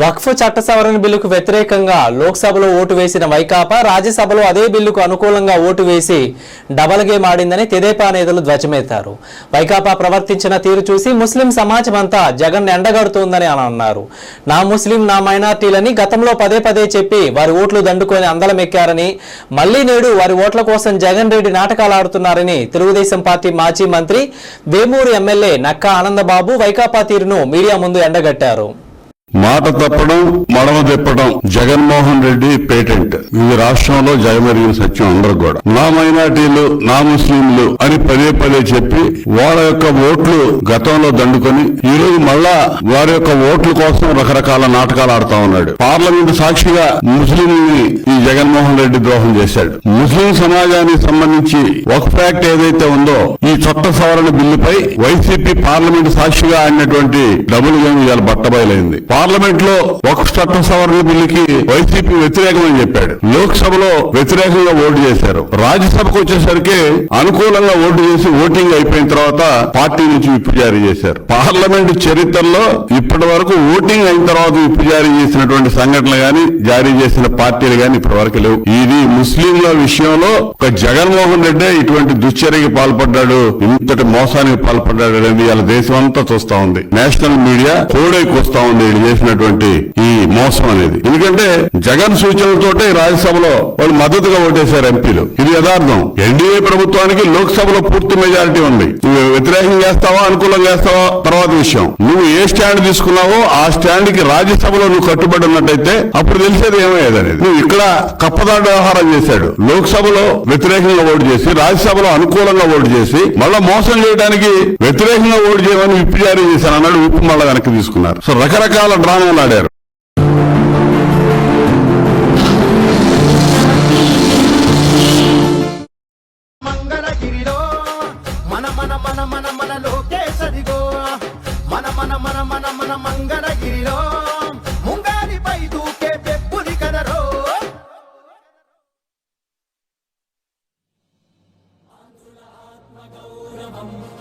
వక్ఫ్ చట్ట సవరణ బిల్లుకు వ్యతిరేకంగా లోక్సభలో ఓటు వేసిన వైకాపా రాజ్యసభలో అదే బిల్లుకు అనుకూలంగా ఓటు వేసి డబల్ గేమ్ ఆడిందని తెదేపా నేతలు ధ్వజమెత్తారు. వైకాపా ప్రవర్తించిన తీరు చూసి ముస్లిం సమాజం అంతా జగన్ ఎండగడుతోందని అని అన్నారు. నా ముస్లిం నా మైనార్టీలని గతంలో పదే పదే చెప్పి వారి ఓట్లు దండుకొని అందలమెక్కారని మళ్ళీ నేడు వారి ఓట్ల కోసం జగన్ రెడ్డి నాటకాలు ఆడుతున్నారని తెలుగుదేశం పార్టీ మాజీ మంత్రి వేమూరు ఎమ్మెల్యే నక్కా ఆనందబాబు వైకాపా తీరును మీడియా ముందు ఎండగట్టారు. మాట తప్పడం మడమ తిప్పడం జగన్మోహన్ రెడ్డి పేటెంట్. ఇది రాష్ట్రంలో జయమరిగిన సత్యం అందరూ కూడా. నా మైనార్టీలు నా ముస్లింలు అని పదే పదే చెప్పి వాళ్ళ యొక్క ఓట్లు గతంలో దండుకొని ఈ రోజు మళ్ళా వారి యొక్క ఓట్ల కోసం రకరకాల నాటకాలు ఆడుతా ఉన్నాడు. పార్లమెంట్ సాక్షిగా ముస్లింని ఈ జగన్మోహన్ రెడ్డి ద్రోహం చేశాడు. ముస్లిం సమాజానికి సంబంధించి ఒక ఫ్యాక్ట్ ఏదైతే ఉందో ఈ చట్ట సవరణ బిల్లుపై వైసీపీ పార్లమెంట్ సాక్షిగా ఆడినటువంటి డబుల్ గేమ్ ఇవాళ బట్టబయలైంది. పార్లమెంట్లో ఒక చట్ట సవరణ బిల్లుకి వైసీపీ వ్యతిరేకమని చెప్పాడు. లోక్సభలో వ్యతిరేకంగా ఓటు చేశారు. రాజ్యసభకు వచ్చేసరికి అనుకూలంగా ఓటు చేసి ఓటింగ్ అయిపోయిన తర్వాత పార్టీ నుంచి విప్పు జారీ చేశారు. పార్లమెంట్ చరిత్రలో ఇప్పటి వరకు ఓటింగ్ అయిన తర్వాత విప్పు జారీ చేసినటువంటి సంఘటనలు గాని జారీ చేసిన పార్టీలు గాని ఇప్పటి వరకు లేవు. ఇది ముస్లింల విషయంలో ఒక జగన్మోహన్ రెడ్డి ఇటువంటి దుశ్చర్యకి పాల్పడ్డాడు ఇంతటి మోసానికి పాల్పడ్డాడు అనేది వాళ్ళ దేశం అంతా చూస్తా ఉంది. నేషనల్ మీడియా కోడైకి వస్తా ఉంది. చేసినటువంటి ఈ మోసం అనేది. ఎందుకంటే జగన్ సూచనలతోటే రాజ్యసభలో వాళ్ళు మద్దతుగా ఓటేశారు ఎంపీలు. ఇది యథార్థం. ఎన్డీఏ ప్రభుత్వానికి లోక్సభలో పూర్తి మెజారిటీ ఉంది. నువ్వు వ్యతిరేకం చేస్తావా అనుకూలం చేస్తావా? తర్వాత విషయం. నువ్వు ఏ స్టాండ్ తీసుకున్నావో ఆ స్టాండ్కి రాజ్యసభలో నువ్వు కట్టుబడి ఉన్నట్టయితే అప్పుడు తెలిసేది ఏమయ్యేది అనేది నువ్వు ఇక్కడ కప్పదాడు వ్యవహారం చేశాడు. లోక్సభలో వ్యతిరేకంగా ఓటు చేసి రాజ్యసభలో అనుకూలంగా ఓటు చేసి మళ్ళా మోసం చేయడానికి వ్యతిరేకంగా ఓటు చేయమని విప్పు జారీ చేశాను అన్నాడు విప్పు మళ్ళా వెనక్కి తీసుకున్నారు. సో రకరకాల డ్రామాలు ఆడారు. మంగళగిరిలో ముంగారిపై దూకే పెప్పులి కదరో.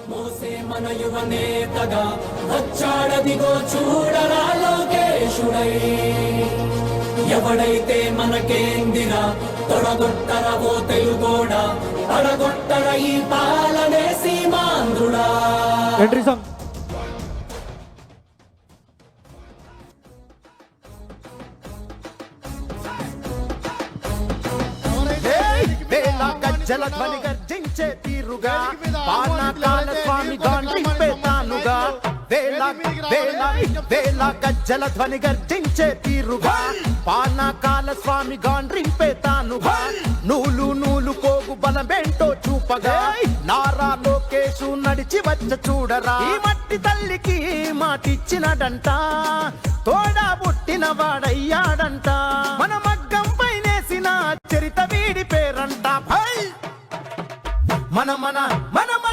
మోసే మన యువ నేతగా వచ్చాడదిగో చూడరా లోకేశుడై. ఎవడైతే మనకేందిరా తొడగొట్టర ఓ తెలుగోడ పడగొట్టర ఈ పాలనే సీమాంధ్రుడా. ఎంట్రీ సాంగ్ వేల గజ్జల ధ్వని గర్జించే తీరుగా పానకాల స్వామి గాండ్రింపే తానుగా. వేల వేల వేల గజ్జల ధ్వని గర్జించే తీరుగా పానకాల స్వామి గాండ్రింపే తానుగా. నూలు నూలు కోగు బలమేంటో చూపగా నారా లోకేశు నడిచి వచ్చ చూడరా. ఈ మట్టి తల్లికి మాటిచ్చినడంట తోడా పుట్టిన వాడయ్యాడంట మన మగ్గం పైనేసిన మన మన మన మన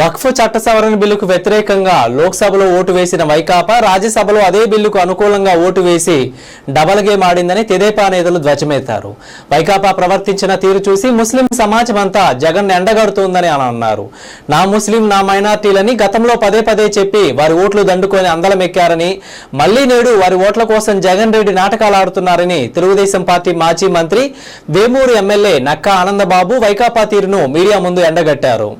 వక్ఫ్ చట్ట సవరణ బిల్లుకు వ్యతిరేకంగా లోక్సభలో ఓటు వేసిన వైకాపా రాజ్యసభలో అదే బిల్లుకు అనుకూలంగా ఓటు వేసి డబల్ గేమ్ ఆడిందని తెదేపా నేతలు ధ్వజమెత్తారు. వైకాపా ప్రవర్తించిన తీరు చూసి ముస్లిం సమాజం అంతా జగన్ ఎండగడుతోందని అని అన్నారు. నా ముస్లిం నా మైనార్టీలని గతంలో పదే పదే చెప్పి వారి ఓట్లు దండుకొని అందలమెక్కారని మళ్ళీ నేడు వారి ఓట్ల కోసం జగన్ రెడ్డి నాటకాలు ఆడుతున్నారని తెలుగుదేశం పార్టీ మాజీ మంత్రి వేమూరు ఎమ్మెల్యే నక్కా ఆనందబాబు వైకాపా తీరును మీడియా ముందు ఎండగట్టారు.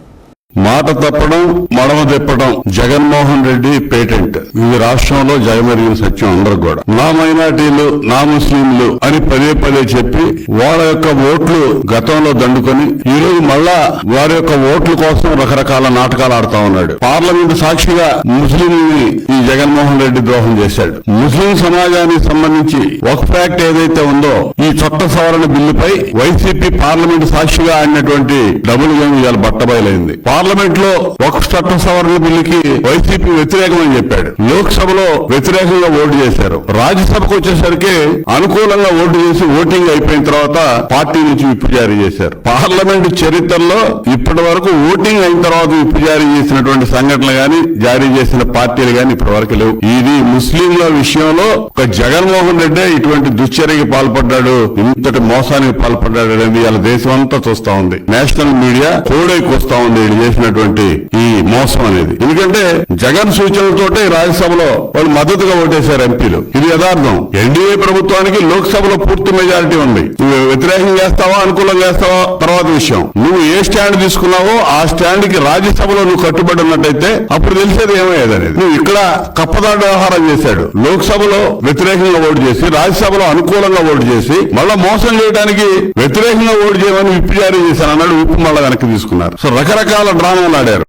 మాట తప్పడం మడమ తిప్పడం జగన్మోహన్ రెడ్డి పేటెంట్. ఇది రాష్ట్రంలో జయమరిగిన సత్యం అందరూ కూడా. నా మైనార్టీలు నా ముస్లింలు అని పదే పదే చెప్పి వాళ్ళ యొక్క ఓట్లు గతంలో దండుకొని ఈ రోజు మళ్ళా వారి యొక్క ఓట్ల కోసం రకరకాల నాటకాలు ఆడుతా ఉన్నాడు. పార్లమెంట్ సాక్షిగా ముస్లింని ఈ జగన్మోహన్ రెడ్డి ద్రోహం చేశాడు. ముస్లిం సమాజానికి సంబంధించి ఒక ఫ్యాక్ట్ ఏదైతే ఉందో ఈ చట్ట సవరణ బిల్లుపై వైసీపీ పార్లమెంట్ సాక్షిగా ఆడినటువంటి డబుల్ గేమ్ ఇవాళ బట్టబయలైంది. పార్లమెంట్లో ఒక చట్టం సవరణ బిల్లుకి వైసీపీ వ్యతిరేకమని చెప్పాడు. లోక్సభలో వ్యతిరేకంగా ఓటు చేశారు. రాజ్యసభకు వచ్చేసరికి అనుకూలంగా ఓటు చేసి ఓటింగ్ అయిపోయిన తర్వాత పార్టీ నుంచి విప్పు జారీ చేశారు. పార్లమెంట్ చరిత్రలో ఇప్పటి వరకు ఓటింగ్ అయిన తర్వాత విప్పు జారీ చేసినటువంటి సంఘటనలు గాని జారీ చేసిన పార్టీలు గాని ఇప్పటి వరకు లేవు. ఇది ముస్లింల విషయంలో ఒక జగన్మోహన్ రెడ్డి ఇటువంటి దుశ్చర్యకి పాల్పడ్డాడు ఇంతటి మోసానికి పాల్పడ్డాడు అనేది ఇలా దేశం అంతా చూస్తా ఉంది. నేషనల్ మీడియా కోడైకి వస్తా ఉంది. చేసినటువంటి ఈ మోసం అనేది. ఎందుకంటే జగన్ సూచనలతోటే రాజ్యసభలో వాళ్ళు మద్దతుగా ఓటేశారు ఎంపీలు. ఇది యథార్థం. ఎన్డీఏ ప్రభుత్వానికి లోక్సభలో పూర్తి మెజారిటీ ఉంది. నువ్వు వ్యతిరేకం చేస్తావా అనుకూలం చేస్తావా తర్వాత విషయం. నువ్వు ఏ స్టాండ్ తీసుకున్నావో ఆ స్టాండ్కి రాజ్యసభలో నువ్వు కట్టుబడి ఉన్నట్టయితే అప్పుడు తెలిసేది ఏమయ్యేది అనేది. నువ్వు ఇక్కడ కప్పదాడు వ్యవహారం చేశాడు. లోక్సభలో వ్యతిరేకంగా ఓటు చేసి రాజ్యసభలో అనుకూలంగా ఓటు చేసి మళ్ళా మోసం చేయడానికి వ్యతిరేకంగా ఓటు చేయమని విప్పు జారీ చేశాను అన్నాడు విప్పు మళ్ళా వెనక్కి తీసుకున్నారు. సో రకరకాల డ్రామాలు ఆడారు